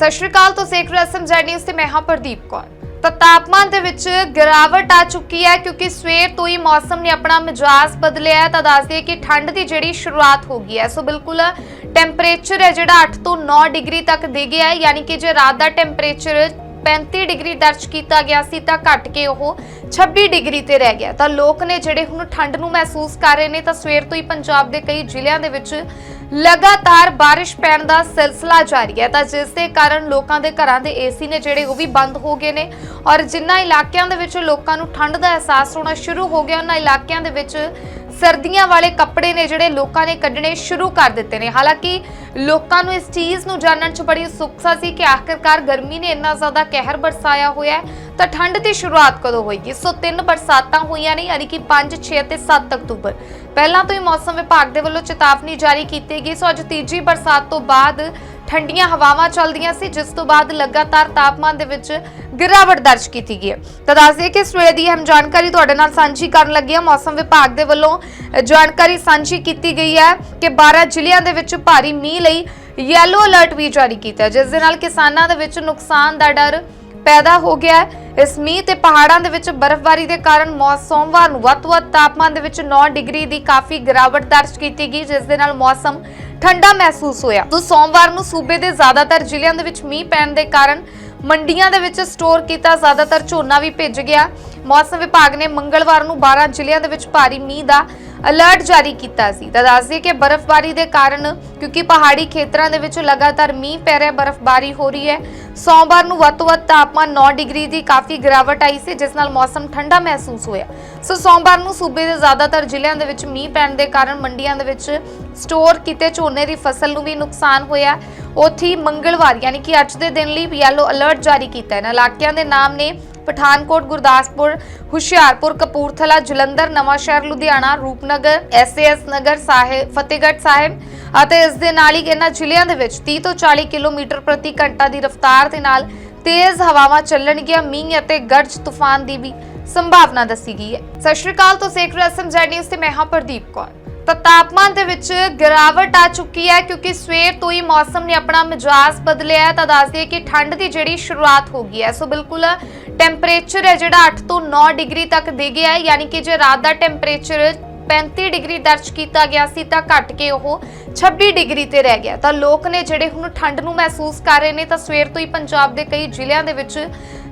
ਸਤਿ ਸ਼੍ਰੀ ਅਕਾਲ, ਤੁਸੀਂ ਸੇਖ ਰਸਮ ਜੈਡ ਨਿਊਜ਼ ਤੇ ਮੈਂ ਹਾਂ ਪ੍ਰਦੀਪ ਕੌਰ। ਤਾਂ ਤਾਪਮਾਨ ਦੇ ਵਿੱਚ ਗਿਰਾਵਟ ਆ ਚੁੱਕੀ ਹੈ ਕਿਉਂਕਿ ਸਵੇਰ ਤੋਂ ਹੀ ਮੌਸਮ ਨੇ ਆਪਣਾ ਮਿਜਾਜ਼ ਬਦਲਿਆ ਹੈ। ਤਾਂ ਦੱਸ ਦਈਏ ਕਿ ਠੰਡ ਦੀ ਜਿਹੜੀ ਸ਼ੁਰੂਆਤ ਹੋ ਗਈ ਹੈ। ਸੋ ਬਿਲਕੁਲ ਟੈਂਪਰੇਚਰ ਹੈ ਜਿਹੜਾ 8 ਤੋਂ 9 ਡਿਗਰੀ ਤੱਕ ਦੇ ਗਿਆ ਹੈ। ਯਾਨੀ ਕਿ ਜੇ ਰਾਤ ਦਾ ਟੈਂਪਰੇਚਰ 35 ਡਿਗਰੀ ਦਰਜ ਕੀਤਾ ਗਿਆ ਸੀ ਤਾਂ ਘਟ ਕੇ ਉਹ 26 ਡਿਗਰੀ ਤੇ ਰਹਿ ਗਿਆ। ਤਾਂ ਲੋਕ ਨੇ ਜਿਹੜੇ ਹੁਣ ਠੰਡ ਨੂੰ ਮਹਿਸੂਸ ਕਰ ਰਹੇ ਨੇ ਤਾਂ ਸਵੇਰ ਤੋਂ ਹੀ ਪੰਜਾਬ ਦੇ ਕਈ ਜ਼ਿਲ੍ਹਿਆਂ ਦੇ ਵਿੱਚ ਲਗਾਤਾਰ ਬਾਰਿਸ਼ ਪੈਣ ਦਾ ਸਿਲਸਿਲਾ ਜਾਰੀ ਹੈ ਤਾਂ ਜਿਸ ਦੇ ਕਾਰਨ ਲੋਕਾਂ ਦੇ ਘਰਾਂ ਦੇ ਏਸੀ ਨੇ ਜਿਹੜੇ ਉਹ ਵੀ ਬੰਦ ਹੋ ਗਏ ਨੇ ਔਰ ਜਿਨ੍ਹਾਂ ਇਲਾਕਿਆਂ ਦੇ ਵਿੱਚ ਲੋਕਾਂ ਨੂੰ ਠੰਡ ਦਾ ਅਹਿਸਾਸ ਹੋਣਾ ਸ਼ੁਰੂ ਹੋ ਗਿਆ, ਉਹਨਾਂ ਇਲਾਕਿਆਂ ਦੇ ਵਿੱਚ ਸਰਦੀਆਂ ਵਾਲੇ ਕੱਪੜੇ ਨੇ ਜਿਹੜੇ ਲੋਕਾਂ ਨੇ ਕੱਢਣੇ ਸ਼ੁਰੂ ਕਰ ਦਿੱਤੇ ਨੇ। ਹਾਲਾਂਕਿ ਲੋਕਾਂ ਨੂੰ ਇਸ ਚੀਜ਼ ਨੂੰ ਜਾਣਨ 'ਚ ਬੜੀ ਉਤਸੁਕਤਾ ਸੀ ਕਿ ਆਖਿਰਕਾਰ ਗਰਮੀ ਨੇ ਇੰਨਾ ਜ਼ਿਆਦਾ ਕਹਿਰ ਬਰਸਾਇਆ ਹੋਇਆ ਹੈ ਤਾਂ ਠੰਡ ਦੀ ਸ਼ੁਰੂਆਤ ਕਦੋਂ ਹੋਏਗੀ ਸੋ ਤਿੰਨ ਬਰਸਾਤਾਂ ਹੋਈਆਂ ਨੇ, ਯਾਨੀ ਕਿ 5 6 ਤੇ 7 ਅਕਤੂਬਰ। ਪਹਿਲਾਂ ਤੋਂ ਹੀ ਮੌਸਮ ਵਿਭਾਗ ਦੇ ਵੱਲੋਂ ਚੇਤਾਵਨੀ ਜਾਰੀ ਕੀਤੀ ਗਈ। ਸੋ ਅੱਜ ਤੀਜੀ ਬਰਸਾਤ ਤੋਂ ਬਾਅਦ ਠੰਡੀਆਂ ਹਵਾਵਾਂ ਚੱਲਦੀਆਂ ਸੀ, ਜਿਸ ਤੋਂ ਬਾਅਦ ਲਗਾਤਾਰ ਤਾਪਮਾਨ ਦੇ ਵਿੱਚ ਗਿਰਾਵਟ ਦਰਜ ਕੀਤੀ ਗਈ ਹੈ। ਤਾਂ ਦੱਸ ਦਈਏ ਕਿ ਇਸ ਵੇਲੇ ਦੀ ਅਹਿਮ ਜਾਣਕਾਰੀ ਤੁਹਾਡੇ ਨਾਲ ਸਾਂਝੀ ਕਰਨ ਲੱਗੀ ਹਾਂ। ਮੌਸਮ ਵਿਭਾਗ ਦੇ ਵੱਲੋਂ ਜਾਣਕਾਰੀ ਸਾਂਝੀ ਕੀਤੀ ਗਈ ਹੈ ਕਿ 12 ਜ਼ਿਲ੍ਹਿਆਂ ਦੇ ਵਿੱਚ ਭਾਰੀ ਮੀਂਹ ਲਈ ਯੈਲੋ ਅਲਰਟ ਵੀ ਜਾਰੀ ਕੀਤਾ ਜਿਸ ਦੇ ਨਾਲ ਕਿਸਾਨਾਂ ਦੇ ਵਿੱਚ ਨੁਕਸਾਨ ਦਾ ਡਰ ਪੈਦਾ ਹੋ ਗਿਆ ਹੈ। ਇਸ ਮੀਂਹ ਤੇ ਪਹਾੜਾਂ ਦੇ ਵਿੱਚ ਬਰਫ਼ਬਾਰੀ ਦੇ ਕਾਰਨ ਮੌਸਮ ਸੋਮਵਾਰ ਨੂੰ ਵੱਧ ਤੋਂ ਵੱਧ ਤਾਪਮਾਨ ਦੇ ਵਿੱਚ 9 ਡਿਗਰੀ ਦੀ ਕਾਫੀ ਗਿਰਾਵਟ ਦਰਜ ਕੀਤੀ ਗਈ, ਜਿਸ ਦੇ ਨਾਲ ਮੌਸਮ ਠੰਡਾ ਮਹਿਸੂਸ ਹੋਇਆ। ਤੋਂ ਸੋਮਵਾਰ ਨੂੰ ਸੂਬੇ ਦੇ ਜ਼ਿਆਦਾਤਰ ਜ਼ਿਲ੍ਹਿਆਂ ਦੇ ਵਿੱਚ ਮੀਂਹ ਪੈਣ ਦੇ ਕਾਰਨ ਮੰਡੀਆਂ ਦੇ ਵਿੱਚ ਸਟੋਰ ਕੀਤਾ, ਜ਼ਿਆਦਾਤਰ ਝੋਨਾ ਵੀ ਭਿੱਜ ਗਿਆ। ਮੌਸਮ ਵਿਭਾਗ ਨੇ ਮੰਗਲਵਾਰ ਨੂੰ 12 ਜ਼ਿਲ੍ਹਿਆਂ ਦੇ ਵਿੱਚ ਭਾਰੀ ਮੀਂਹ ਦਾ ਅਲਰਟ ਜਾਰੀ ਕੀਤਾ ਸੀ। ਤਾਂ ਦੱਸ ਕਿ ਬਰਫ਼ਬਾਰੀ ਦੇ ਕਾਰਨ, ਕਿਉਂਕਿ ਪਹਾੜੀ ਖੇਤਰਾਂ ਦੇ ਵਿੱਚ ਲਗਾਤਾਰ ਮੀਂਹ ਪੈ ਰਿਹਾ, ਬਰਫ਼ਬਾਰੀ ਹੋ ਰਹੀ ਹੈ। ਸੋਮਵਾਰ ਨੂੰ ਵੱਧ ਤੋਂ ਵੱਧ ਤਾਪਮਾਨ 9 ਡਿਗਰੀ ਦੀ ਕਾਫੀ ਗਿਰਾਵਟ ਆਈ ਸੀ, ਜਿਸ ਨਾਲ ਮੌਸਮ ਠੰਡਾ ਮਹਿਸੂਸ ਹੋਇਆ। ਸੋ ਸੋਮਵਾਰ ਨੂੰ ਸੂਬੇ ਦੇ ਜ਼ਿਆਦਾਤਰ ਜ਼ਿਲ੍ਹਿਆਂ ਦੇ ਵਿੱਚ ਮੀਂਹ ਪੈਣ ਦੇ ਕਾਰਨ ਮੰਡੀਆਂ ਦੇ ਵਿੱਚ ਸਟੋਰ ਕੀਤੇ ਝੋਨੇ ਦੀ ਫਸਲ ਨੂੰ ਵੀ ਨੁਕਸਾਨ ਹੋਇਆ। ਉੱਥੇ ਮੰਗਲਵਾਰ, ਯਾਨੀ ਕਿ ਅੱਜ ਦੇ ਦਿਨ ਲਈ ਯੈਲੋ ਅਲਰਟ ਜਾਰੀ ਕੀਤਾ ਹੈ। ਇਹਨਾਂ ਇਲਾਕਿਆਂ ਦੇ ਨਾਮ ਨੇ ਪਠਾਨਕੋਟ, ਗੁਰਦਾਸਪੁਰ, ਹੁਸ਼ਿਆਰਪੁਰ, ਕਪੂਰਥਲਾ, ਜਲੰਧਰ, ਨਵਾਂਸ਼ਹਿਰ, ਲੁਧਿਆਣਾ, ਰੂਪਨਗਰ ਐਸਏਐਸ ਨਗਰ ਸਾਹਿਬ ਫਤਿਹਗੜ੍ਹ ਸਾਹਿਬ ਅਤੇ ਇਸ ਦੇ ਨਾਲ ਹੀ ਇਹਨਾਂ ਜ਼ਿਲ੍ਹਿਆਂ ਦੇ ਵਿੱਚ 30 ਤੋਂ 40 ਕਿਲੋਮੀਟਰ ਪ੍ਰਤੀ ਘੰਟਾ ਦੀ ਰਫ਼ਤਾਰ ਦੇ ਨਾਲ ਤੇਜ਼ ਹਵਾਵਾਂ ਚੱਲਣਗੀਆਂ, ਮੀਂਹ ਅਤੇ ਗਰਜ ਤੂਫਾਨ ਦੀ ਵੀ ਸੰਭਾਵਨਾ ਦੱਸੀ ਗਈ ਹੈ। ਸਤਿ ਸ਼੍ਰੀ ਅਕਾਲ ਤੋਂ ਸੇਖ ਰਸਮ ਜੈਡ ਨਿਊਜ਼ ਤੇ ਮੈਂ ਹਾਂ ਪ੍ਰਦੀਪ ਕੌਰ। ਤਾਂ ਤਾਪਮਾਨ ਦੇ ਵਿੱਚ ਗਿਰਾਵਟ ਆ ਚੁੱਕੀ ਹੈ ਕਿਉਂਕਿ ਸਵੇਰ ਤੋਂ ਹੀ ਮੌਸਮ ਨੇ ਆਪਣਾ ਮਿਜਾਜ਼ ਬਦਲਿਆ ਹੈ। ਤਾਂ ਦੱਸ ਦਈਏ ਕਿ ਠੰਡ ਦੀ ਜਿਹੜੀ ਸ਼ੁਰੂਆਤ ਹੋ ਗਈ ਹੈ। ਸੋ ਬਿਲਕੁਲ ਟੈਂਪਰੇਚਰ ਹੈ ਜਿਹੜਾ 8 ਤੋਂ 9 ਡਿਗਰੀ ਤੱਕ ਦੇ ਗਿਆ ਹੈ। ਯਾਨੀ ਕਿ ਜੇ ਰਾਤ ਦਾ ਟੈਂਪਰੇਚਰ 35 ਡਿਗਰੀ ਦਰਜ ਕੀਤਾ ਗਿਆ ਸੀ ਤਾਂ ਘਟ ਕੇ ਉਹ 26 ਡਿਗਰੀ ਤੇ ਰਹਿ ਗਿਆ। ਤਾਂ ਲੋਕ ਨੇ ਜਿਹੜੇ ਹੁਣ ਠੰਡ ਨੂੰ ਮਹਿਸੂਸ ਕਰ ਰਹੇ ਨੇ ਤਾਂ ਸਵੇਰ ਤੋਂ ਹੀ ਪੰਜਾਬ ਦੇ ਕਈ ਜ਼ਿਲ੍ਹਿਆਂ ਦੇ ਵਿੱਚ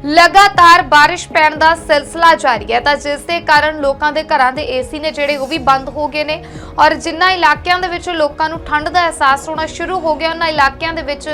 ਲਗਾਤਾਰ ਬਾਰਿਸ਼ ਪੈਣ ਦਾ ਸਿਲਸਿਲਾ ਜਾਰੀ ਹੈ। ਤਾਂ ਜਿਸ ਦੇ ਕਾਰਨ ਲੋਕਾਂ ਦੇ ਘਰਾਂ ਦੇ ਏਸੀ ਨੇ ਜਿਹੜੇ ਉਹ ਵੀ ਬੰਦ ਹੋ ਗਏ ਨੇ ਔਰ ਜਿਨ੍ਹਾਂ ਇਲਾਕਿਆਂ ਦੇ ਵਿੱਚ ਲੋਕਾਂ ਨੂੰ ਠੰਡ ਦਾ ਅਹਿਸਾਸ ਹੋਣਾ ਸ਼ੁਰੂ ਹੋ ਗਿਆ, ਉਹਨਾਂ ਇਲਾਕਿਆਂ ਦੇ ਵਿੱਚ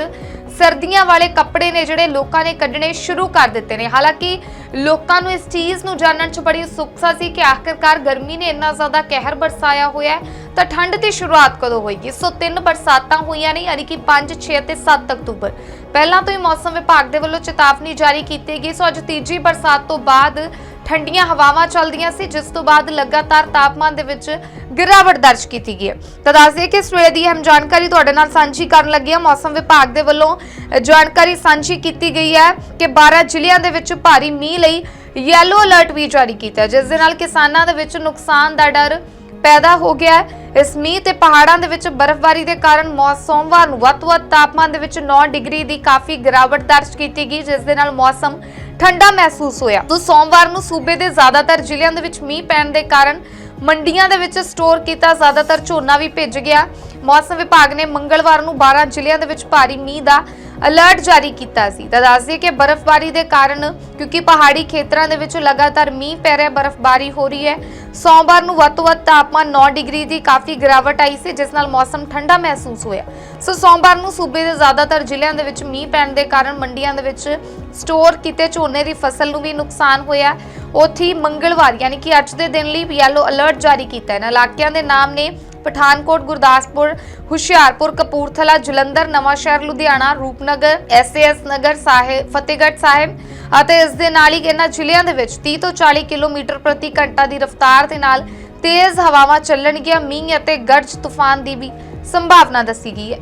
ਸਰਦੀਆਂ ਵਾਲੇ ਕੱਪੜੇ ਨੇ ਜਿਹੜੇ ਲੋਕਾਂ ਨੇ ਕੱਢਣੇ ਸ਼ੁਰੂ ਕਰ ਦਿੱਤੇ ਨੇ। ਹਾਲਾਂਕਿ ਲੋਕਾਂ ਨੂੰ ਇਸ ਚੀਜ਼ ਨੂੰ ਜਾਣਨ 'ਚ ਬੜੀ ਉਤਸੁਕਤਾ ਸੀ ਕਿ ਆਖਿਰਕਾਰ ਗਰਮੀ ਨੇ ਇੰਨਾ ਜ਼ਿਆਦਾ ਕਹਿਰ ਬਰਸਾਇਆ ਹੋਇਆ ਤਾਂ ਠੰਡ ਦੀ ਸ਼ੁਰੂਆਤ ਕਦੋਂ ਹੋਏਗੀ? ਸੋ ਤਿੰਨ ਬਰਸਾਤਾਂ ਹੋਈਆਂ ਨੇ, ਯਾਨੀ ਕਿ 5 6 ਤੇ 7 ਅਕਤੂਬਰ। ਪਹਿਲਾਂ ਤੋਂ ਹੀ ਮੌਸਮ ਵਿਭਾਗ ਦੇ ਵੱਲੋਂ ਚੇਤਾਵਨੀ ਜਾਰੀ ਕੀਤੀ ਗਈ। ਸੋ ਅੱਜ ਤੀਜੀ ਬਰਸਾਤ ਤੋਂ ਬਾਅਦ ਠੰਡੀਆਂ ਹਵਾਵਾਂ ਚੱਲਦੀਆਂ ਸੀ, ਜਿਸ ਤੋਂ ਬਾਅਦ ਲਗਾਤਾਰ ਤਾਪਮਾਨ ਦੇ ਵਿੱਚ ਗਿਰਾਵਟ ਦਰਜ ਕੀਤੀ ਗਈ ਹੈ। ਤਾਂ ਦੱਸ ਦਈਏ ਕਿ ਇਸ ਵੇਲੇ ਦੀ ਅਹਿਮ ਜਾਣਕਾਰੀ ਤੁਹਾਡੇ ਨਾਲ ਸਾਂਝੀ ਕਰਨ ਲੱਗੀ ਹਾਂ। ਮੌਸਮ ਵਿਭਾਗ ਦੇ ਵੱਲੋਂ ਜਾਣਕਾਰੀ ਸਾਂਝੀ ਕੀਤੀ ਗਈ ਹੈ ਕਿ 12 ਜ਼ਿਲ੍ਹਿਆਂ ਦੇ ਵਿੱਚ ਭਾਰੀ ਮੀਂਹ ਲਈ ਯੈਲੋ ਅਲਰਟ ਵੀ ਜਾਰੀ ਕੀਤਾ ਜਿਸ ਦੇ ਨਾਲ ਕਿਸਾਨਾਂ ਦੇ ਵਿੱਚ ਨੁਕਸਾਨ ਦਾ ਡਰ ਪੈਦਾ ਹੋ ਗਿਆ ਹੈ। ਇਸ ਮੀਂਹ ਤੇ ਪਹਾੜਾਂ ਦੇ ਵਿੱਚ ਬਰਫ਼ਬਾਰੀ ਦੇ ਕਾਰਨ ਮੌਸਮ ਸੋਮਵਾਰ ਨੂੰ ਵੱਧ ਤੋਂ ਵੱਧ ਤਾਪਮਾਨ ਦੇ ਵਿੱਚ 9 ਡਿਗਰੀ ਦੀ ਕਾਫੀ ਗਿਰਾਵਟ ਦਰਜ ਕੀਤੀ ਗਈ, ਜਿਸ ਦੇ ਨਾਲ ਮੌਸਮ ਠੰਡਾ ਮਹਿਸੂਸ ਹੋਇਆ। ਤੋਂ ਸੋਮਵਾਰ ਨੂੰ ਸੂਬੇ ਦੇ ਜ਼ਿਆਦਾਤਰ ਜ਼ਿਲ੍ਹਿਆਂ ਦੇ ਵਿੱਚ ਮੀਂਹ ਪੈਣ ਦੇ ਕਾਰਨ ਮੰਡੀਆਂ ਦੇ ਵਿੱਚ ਸਟੋਰ ਕੀਤਾ ਜ਼ਿਆਦਾਤਰ ਝੋਨਾ ਵੀ ਭਿੱਜ ਗਿਆ। ਮੌਸਮ ਵਿਭਾਗ ਨੇ ਮੰਗਲਵਾਰ ਨੂੰ 12 ਜ਼ਿਲ੍ਹਿਆਂ ਦੇ ਵਿੱਚ ਭਾਰੀ ਮੀਂਹ ਦਾ ਅਲਰਟ ਜਾਰੀ ਕੀਤਾ ਸੀ। ਤਾਂ ਦੱਸ ਦਈਏ ਕਿ ਬਰਫ਼ਬਾਰੀ ਦੇ ਕਾਰਨ, ਕਿਉਂਕਿ ਪਹਾੜੀ ਖੇਤਰਾਂ ਦੇ ਵਿੱਚ ਲਗਾਤਾਰ ਮੀਂਹ ਪੈ ਰਿਹਾ, ਬਰਫ਼ਬਾਰੀ ਹੋ ਰਹੀ ਹੈ। ਸੋਮਵਾਰ ਨੂੰ ਵੱਧ ਤੋਂ ਵੱਧ ਤਾਪਮਾਨ 9 ਡਿਗਰੀ ਦੀ ਕਾਫੀ ਗਿਰਾਵਟ ਆਈ ਸੀ, ਜਿਸ ਨਾਲ ਮੌਸਮ ਠੰਡਾ ਮਹਿਸੂਸ ਹੋਇਆ। ਸੋ ਸੋਮਵਾਰ ਨੂੰ ਸੂਬੇ ਦੇ ਜ਼ਿਆਦਾਤਰ ਜ਼ਿਲ੍ਹਿਆਂ ਦੇ ਵਿੱਚ ਮੀਂਹ ਪੈਣ ਦੇ ਕਾਰਨ ਮੰਡੀਆਂ ਦੇ ਵਿੱਚ ਸਟੋਰ ਕੀਤੇ ਝੋਨੇ ਦੀ ਫਸਲ ਨੂੰ ਵੀ ਨੁਕਸਾਨ ਹੋਇਆ। ਉੱਥੇ ਹੀ ਮੰਗਲਵਾਰ, ਯਾਨੀ ਕਿ ਅੱਜ ਦੇ ਦਿਨ ਲਈ ਯੈਲੋ ਅਲਰਟ ਜਾਰੀ ਕੀਤਾ ਹੈ। ਇਹਨਾਂ ਇਲਾਕਿਆਂ ਦੇ ਨਾਮ ਨੇ ਪਠਾਨਕੋਟ, ਗੁਰਦਾਸਪੁਰ, ਹੁਸ਼ਿਆਰਪੁਰ, ਕਪੂਰਥਲਾ, ਜਲੰਧਰ, ਨਵਾਂਸ਼ਹਿਰ, ਲੁਧਿਆਣਾ, ਰੂਪਨਗਰ, ਐਸਏਐਸ ਨਗਰ ਸਾਹਿਬ, ਫਤਿਹਗੜ੍ਹ ਸਾਹਿਬ ਅਤੇ ਇਸ ਦੇ ਨਾਲ ਹੀ ਇਹਨਾਂ ਜ਼ਿਲ੍ਹਿਆਂ ਦੇ ਵਿੱਚ 30 ਤੋਂ 40 ਕਿਲੋਮੀਟਰ ਪ੍ਰਤੀ ਘੰਟਾ ਦੀ ਰਫ਼ਤਾਰ ਦੇ ਨਾਲ ਤੇਜ਼ ਹਵਾਵਾਂ ਚੱਲਣਗੀਆਂ, ਮੀਂਹ ਅਤੇ ਗਰਜ ਤੂਫਾਨ ਦੀ ਵੀ ਸੰਭਾਵਨਾ ਦੱਸੀ ਗਈ ਹੈ।